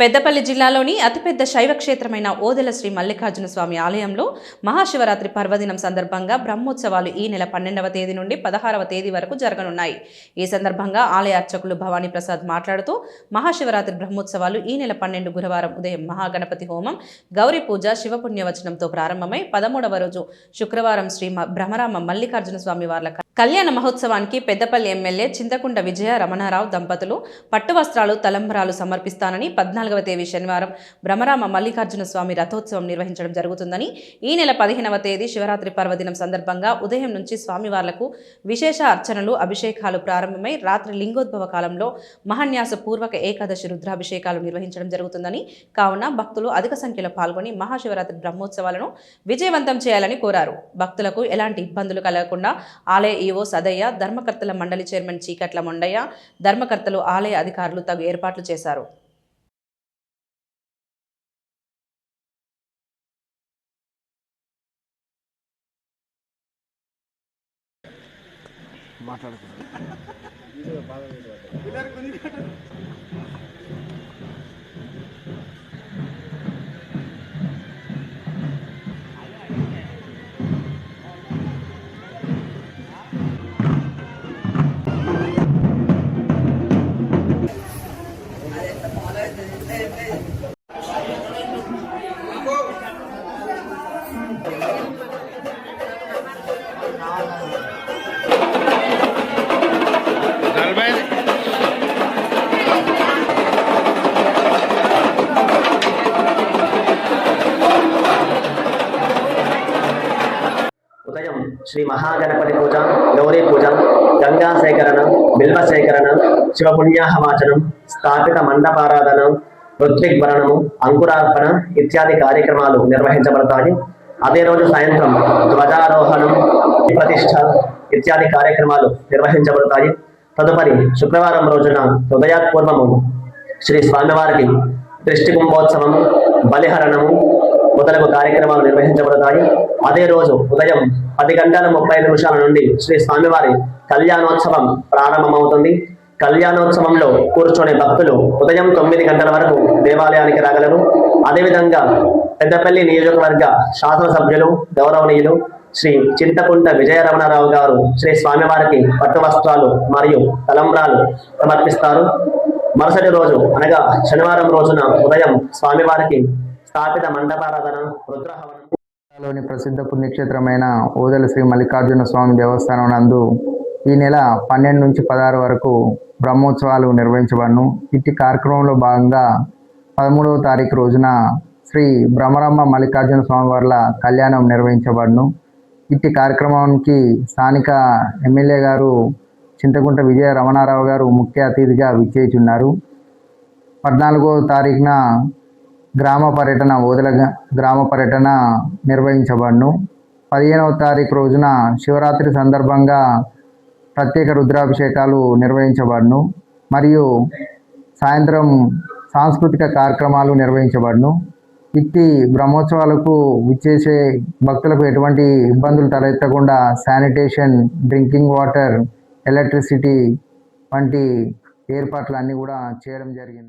పెద్దపల్లి జిల్లాలోని అతిపెద్ద శైవ క్షేత్రమైన ఓదెల శ్రీ మల్లికార్జున స్వామి ఆలయంలో మహాశివరాత్రి పర్వదినం సందర్భంగా బ్రహ్మోత్సవాలు ఈ నెల పన్నెండవ తేదీ నుండి పదహారవ తేదీ వరకు జరగనున్నాయి. ఈ సందర్భంగా ఆలయ అర్చకులు భవానీ ప్రసాద్ మాట్లాడుతూ మహాశివరాత్రి బ్రహ్మోత్సవాలు ఈ నెల పన్నెండు గురువారం ఉదయం మహాగణపతి హోమం గౌరీ పూజ శివపుణ్యవచనంతో ప్రారంభమై పదమూడవ రోజు శుక్రవారం శ్రీ బ్రహ్మరామ భ్రమరామ మల్లికార్జున స్వామి వార్ల కళ్యాణ మహోత్సవానికి పెద్దపల్లి ఎమ్మెల్యే చింతకుండ విజయ రమణారావు దంపతులు పట్టు వస్త్రాలు తలంబరాలు సమర్పిస్తానని పద్నాలుగవ తేదీ శనివారం భ్రమరామ మల్లికార్జున స్వామి రథోత్సవం నిర్వహించడం జరుగుతుందని ఈ నెల పదిహేనవ తేదీ శివరాత్రి పర్వదినం సందర్భంగా ఉదయం నుంచి స్వామివార్లకు విశేష అర్చనలు అభిషేకాలు ప్రారంభమై రాత్రి లింగోద్భవ కాలంలో మహాన్యాస పూర్వక ఏకాదశి రుద్రాభిషేకాలు నిర్వహించడం జరుగుతుందని కావున భక్తులు అధిక సంఖ్యలో పాల్గొని మహాశివరాత్రి బ్రహ్మోత్సవాలను విజయవంతం చేయాలని కోరారు. భక్తులకు ఎలాంటి ఇబ్బందులు కలగకుండా ఆలయ ఈవో సదయ్య ధర్మకర్తల మండలి చైర్మన్ చీకట్ల మొండయ్య ధర్మకర్తలు ఆలయ అధికారులు తగు ఏర్పాట్లు చేశారు. నలభై ఉదయం శ్రీ మహాగణపతి పూజ గౌరీ పూజ గంగా సేకరణ బిల్వ సేకరణ శివపుణ్యాహవాచనం స్థాపిత మండపారాధన ఋత్విగ్వరణము అంకురార్పణ ఇత్యాది కార్యక్రమాలు నిర్వహించబడతాయి. అదే రోజు సాయంత్రం ధ్వజారోహణం ప్రతిష్ట ఇత్యాది కార్యక్రమాలు నిర్వహించబడతాయి. తదుపరి శుక్రవారం రోజున హృదయాత్పూర్వము శ్రీ స్వామివారికి దృష్టి కుంభోత్సవము బలిహరణము మొదలగు కార్యక్రమాలు నిర్వహించబడతాయి. అదే రోజు ఉదయం పది గంటల ముప్పై నిమిషాల నుండి శ్రీ స్వామివారి కళ్యాణోత్సవం ప్రారంభమవుతుంది. కళ్యాణోత్సవంలో కూర్చునే భక్తులు ఉదయం తొమ్మిది గంటల వరకు దేవాలయానికి రాగలరు. అదేవిధంగా పెద్దపల్లి నియోజకవర్గ శాసనసభ్యులు గౌరవనీయులు శ్రీ చింతకుంట విజయరమణారావు గారు శ్రీ స్వామివారికి పట్టు వస్త్రాలు మరియు తలంబ్రాలు సమర్పిస్తారు. మరుసటి రోజు అనగా శనివారం రోజున ఉదయం స్వామివారికి స్థాపిత మండపారాధన రుద్రహవనం లోని ప్రసిద్ధ పుణ్యక్షేత్రమైన ఓదెల శ్రీ మల్లికార్జున స్వామి దేవస్థానం నందు ఈ నెల పన్నెండు నుంచి పదహారు వరకు బ్రహ్మోత్సవాలు నిర్వహించబడను. ఇట్టి కార్యక్రమంలో భాగంగా పదమూడవ తారీఖు రోజున శ్రీ బ్రహ్మరమ్మ మల్లికార్జున స్వామి వార్ల కళ్యాణం నిర్వహించబడను. ఇట్టి కార్యక్రమానికి స్థానిక ఎమ్మెల్యే గారు చింతకుంట విజయ రమణారావు గారు ముఖ్య అతిథిగా విచ్చేచున్నారు పద్నాలుగో తారీఖున గ్రామ పర్యటన ఓదల గ్రామ పర్యటన నిర్వహించబడును. పదిహేనవ తారీఖు రోజున శివరాత్రి సందర్భంగా ప్రత్యేక రుద్రాభిషేకాలు నిర్వహించబడును. మరియు సాయంత్రం సాంస్కృతిక కార్యక్రమాలు నిర్వహించబడును. ఇట్టి బ్రహ్మోత్సవాలకు విచ్చేసే భక్తులకు ఎటువంటి ఇబ్బందులు తలెత్తకుండా శానిటేషన్ డ్రింకింగ్ వాటర్ ఎలక్ట్రిసిటీ వంటి ఏర్పాట్లు అన్నీ కూడా చేయడం జరిగింది.